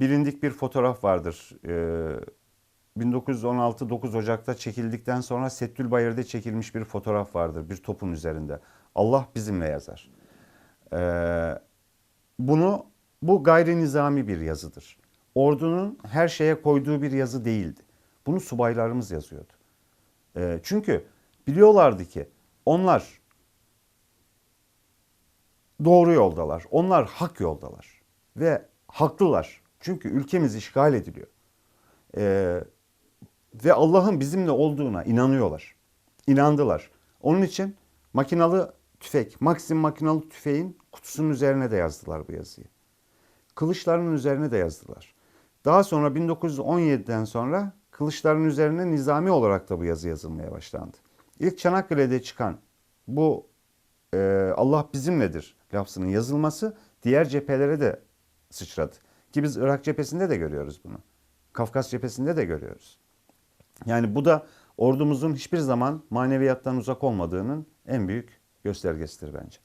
bilindik bir fotoğraf vardır. Ee, 1916 9 Ocak'ta çekildikten sonra Settülbayır'da çekilmiş bir fotoğraf vardır bir topun üzerinde. Allah bizimle yazar. Ee, bunu bu gayri nizami bir yazıdır. Ordunun her şeye koyduğu bir yazı değildi. Bunu subaylarımız yazıyordu. Ee, çünkü biliyorlardı ki onlar doğru yoldalar. Onlar hak yoldalar. Ve haklılar. Çünkü ülkemiz işgal ediliyor. Ee, ve Allah'ın bizimle olduğuna inanıyorlar. İnandılar. Onun için makinalı tüfek, Maxim makinalı tüfeğin kutusunun üzerine de yazdılar bu yazıyı. Kılıçların üzerine de yazdılar. Daha sonra 1917'den sonra kılıçların üzerine nizami olarak da bu yazı yazılmaya başlandı. İlk Çanakkale'de çıkan bu e, Allah bizimledir lafzının yazılması diğer cephelere de sıçradı. Ki biz Irak cephesinde de görüyoruz bunu. Kafkas cephesinde de görüyoruz. Yani bu da ordumuzun hiçbir zaman maneviyattan uzak olmadığının en büyük göstergesidir bence.